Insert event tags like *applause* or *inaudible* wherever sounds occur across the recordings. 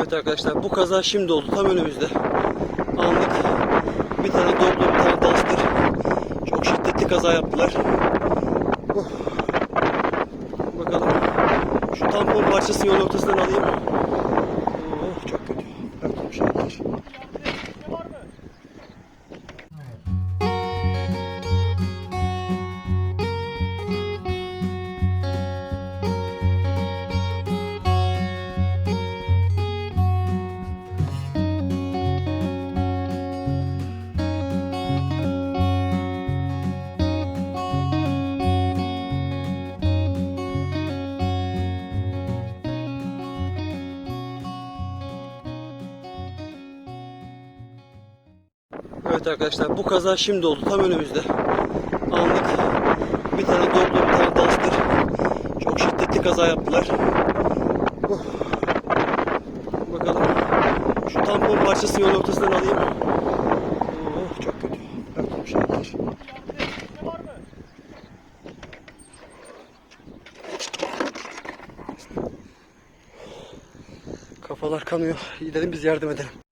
Evet arkadaşlar bu kaza şimdi oldu tam önümüzde. Anlık bir tane Doblo bir tane Duster çok şiddetli kaza yaptılar. Oh. Bakalım şu tampon parçasını yol ortasından alayım. Oh, çok kötü. Şeyler. Evet arkadaşlar bu kaza şimdi oldu tam önümüzde. Anlık bir tane Doblo bir tane Duster çok şiddetli kaza yaptılar. Oh. Bakalım şu tampon parçasını yol ortasından alayım. Oh, çok kötü. Şeyler. Kafalar kanıyor. Gidelim biz yardım edelim.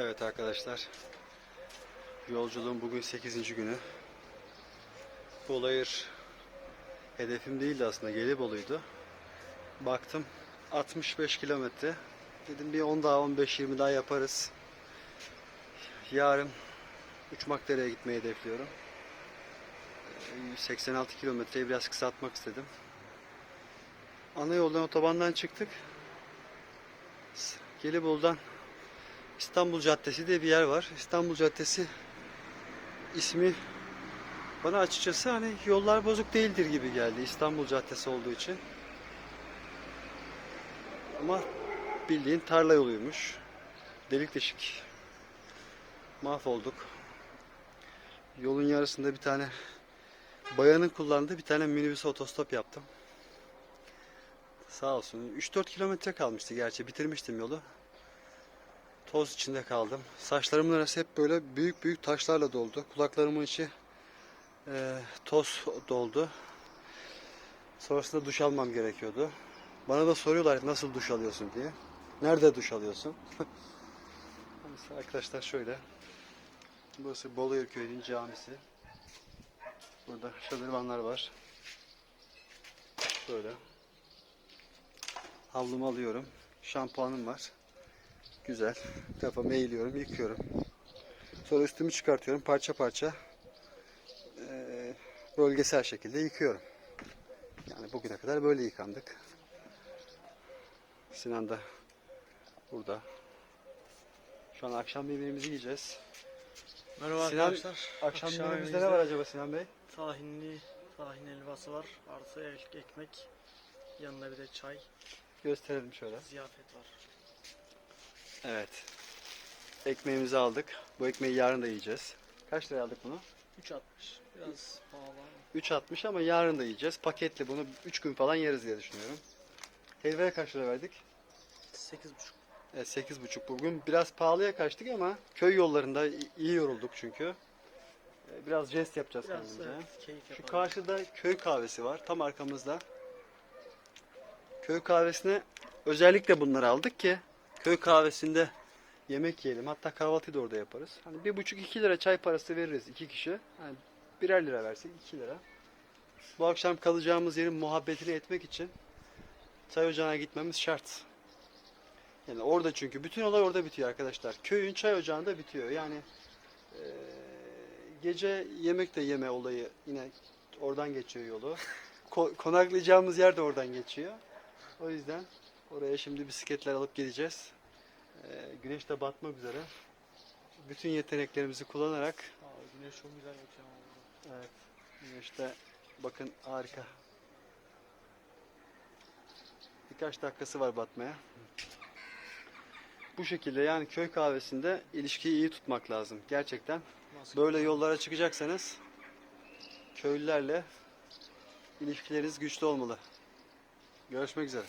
Evet arkadaşlar. Yolculuğun bugün 8. günü. Bolayır hedefim değildi aslında. Gelibolu'ydu. Baktım 65 kilometre. Dedim bir 10 daha 15-20 daha yaparız. Yarın Uçmakdere'ye gitmeyi hedefliyorum. Ee, 86 kilometreyi biraz kısaltmak istedim. Ana yoldan otobandan çıktık. Gelibolu'dan İstanbul Caddesi diye bir yer var. İstanbul Caddesi ismi bana açıkçası hani yollar bozuk değildir gibi geldi İstanbul Caddesi olduğu için. Ama bildiğin tarla yoluymuş. Delik deşik. Mahvolduk. Yolun yarısında bir tane bayanın kullandığı bir tane minibüs otostop yaptım. Sağ olsun. 3-4 kilometre kalmıştı gerçi. Bitirmiştim yolu toz içinde kaldım. Saçlarımın arası hep böyle büyük büyük taşlarla doldu. Kulaklarımın içi e, toz doldu. Sonrasında duş almam gerekiyordu. Bana da soruyorlar nasıl duş alıyorsun diye. Nerede duş alıyorsun? *laughs* Arkadaşlar şöyle. Burası Boluyer Köyü'nün camisi. Burada şadırvanlar var. Böyle. Havlumu alıyorum. Şampuanım var. Güzel. Kafamı eğiliyorum, yıkıyorum. Sonra üstümü çıkartıyorum parça parça. eee, bölgesel şekilde yıkıyorum. Yani bugüne kadar böyle yıkandık. Sinan da burada. Şu an akşam yemeğimizi yiyeceğiz. Merhaba Sinan, arkadaşlar. Akşam, yemeğimizde yemeğimizde ne var acaba Sinan Bey? Tahinli, tahin helvası var. Artı ekmek. Yanına bir de çay. Gösterelim şöyle. Ziyafet var. Evet. Ekmeğimizi aldık. Bu ekmeği yarın da yiyeceğiz. Kaç liraya aldık bunu? 3.60. Biraz pahalı ama. 3.60 ama yarın da yiyeceğiz. Paketli bunu 3 gün falan yeriz diye düşünüyorum. Helvaya kaç lira verdik? 8.5. Evet, 8.5 bugün. Biraz pahalıya kaçtık ama köy yollarında iyi yorulduk çünkü. Ee, Biraz jest yapacağız Biraz kendimize. evet, Şu karşıda köy kahvesi var tam arkamızda. Köy kahvesine özellikle bunları aldık ki köy kahvesinde yemek yiyelim. Hatta kahvaltıyı da orada yaparız. Hani bir buçuk iki lira çay parası veririz iki kişi. Hani birer lira versek iki lira. bu akşam kalacağımız yerin muhabbetini etmek için çay ocağına gitmemiz şart. Yani orada çünkü bütün olay orada bitiyor arkadaşlar. Köyün çay ocağında bitiyor. Yani eee, gece yemek de yeme olayı yine oradan geçiyor yolu. Ko- konaklayacağımız yer de oradan geçiyor. O yüzden oraya şimdi bisikletler alıp gideceğiz. Eee, güneş de batmak üzere. Bütün yeteneklerimizi kullanarak Aa, güneş çok güzel ama burada. Evet. Güneşte bakın harika. Birkaç dakikası var batmaya. Bu şekilde yani köy kahvesinde ilişkiyi iyi tutmak lazım. Gerçekten Nasıl? böyle yollara çıkacaksanız köylülerle ilişkileriniz güçlü olmalı. Görüşmek üzere.